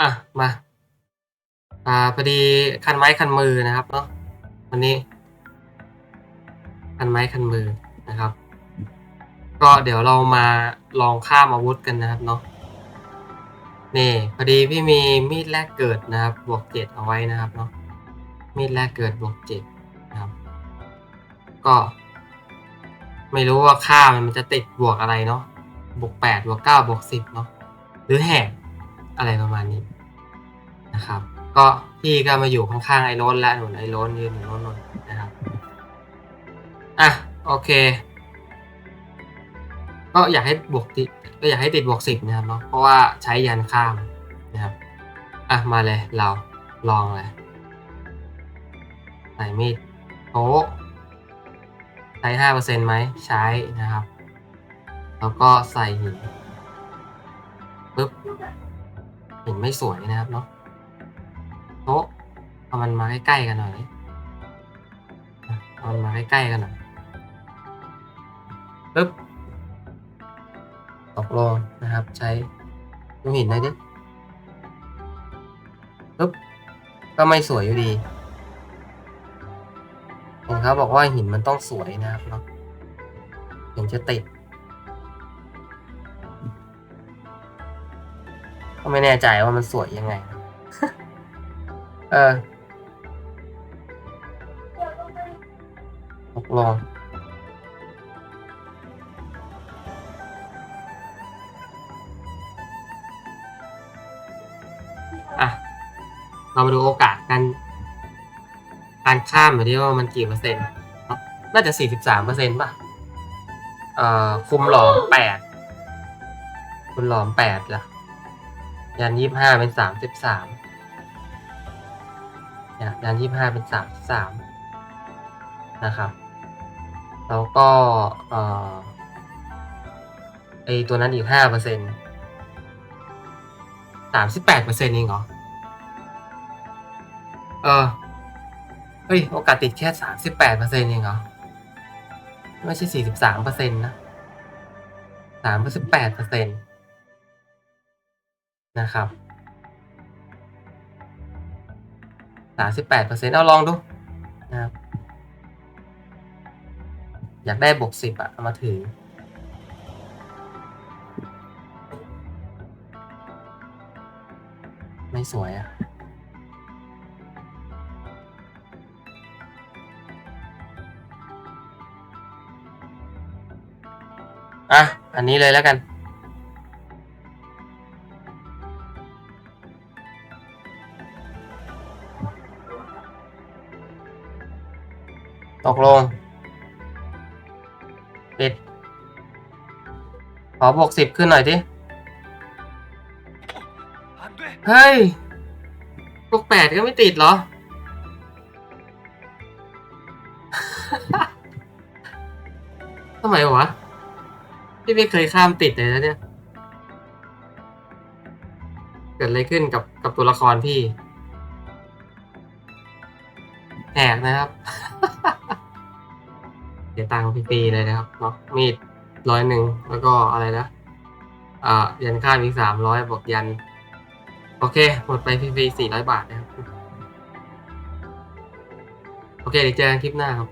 อะมา อ่าพอดีคันไม้คันมือนะครับเนาะวันนี้ คันไม้คันมือนะครับ ก็เดี๋ยวเรามาลองข้ามอาวุธกันนะครับเนาะนี่พอดีพี่มีมีดแรกเกิดนะครับบวกเจ็ดเอาไว้นะครับเนาะมีดแรกเกิดบวกเจ็ดนะครับ ก็ ไม่รู้ว่าค่ามันจะติดบวกอะไรเนาะบวกแปดบวกเก้าบวกสิบเนาะหรือแหก อะไรประมาณนี้นะครับ ก็พี่ก็มาอยู่ข้างๆไอ้โรนแล้วหนุนไอ้โรนยืนอยู่โน้นนนนะครับอะโอเค ก็อยากให้บวกติดก็อยากให้ติดบวกสิบนะครับเนาะเพราะว่าใช้ยันข้ามนะครับอะมาเลยเราลองเลยใส่มีดโอ้ใช้ห้าเปอร์เซ็นต์ไหมใช้นะครับ แล้วก็ใส่หินปึ๊บ เหินไม่สวยนะครับเนาะโต๊ะเอามันมาใกล้ๆกันหน่อยเอามันมาใกล้ๆกันหน่อยปึ๊บตกลงนะครับใช้ลูกหินหน่อยดิปึ๊บก็ไม่สวยอยู่ดีเห็นเขาบอกว่าหินมันต้องสวยนะครับเนาะถึงจะติด ก็ไม่แน่ใจว่ามันสวยยังไง เออตกลงอะ เรามาดูโอกาสการการข้ามหน่อยดิว่ามันกี่เปอร์เซ็นต์ น่าจะสี่สิบสามเปอร์เซ็นต์ป่ะ เอ่อ คุมหลอมแปด คุมหลอมแปดล่ะ ยันยี่ห้าเป็นสามสิบสามยันยี่ห้าเป็นสามสามนะครับ แล้วก็เออไอตัวนั้นอีกห้าเปอร์เซ็นต์สามสิบแปดเปอร์เซ็นต์เองเหรอ เออ เฮ้ย โอกาสติดแค่สามสิบแปดเปอร์เซ็นต์เองเหรอ ไม่ใช่สี่สิบสามเปอร์เซ็นต์นะสามสิบแปดเปอร์เซ็นต์ นะครับสามสิบแปดเปอร์เซ็นต์เอาลองดูนะครับอยากได้บวกสิบอะเอามาถือ ไม่สวยอะอะ อันนี้เลยแล้วกัน ตกลง ปิด ขอบวกสิบขึ้นหน่อยดิ เฮ้ยพวกแปดก็ไม่ติดเหรอ ทำไมวะ พี่ไม่เคยข้ามติดเลยนะเนี่ย เกิดอะไรขึ้นกับกับตัวละครพี่แหกนะครับ เสียตังค์ฟรีๆเลยนะครับเนาะมีดร้อยหนึ่งแล้วก็อะไรนะอ่ายันค่ามอีกสามร้อยบวกยัน โอเค หมดไปฟรีๆ400บาทนะครับ โอเคเดี๋ยวเจอกันคลิปหน้าครับ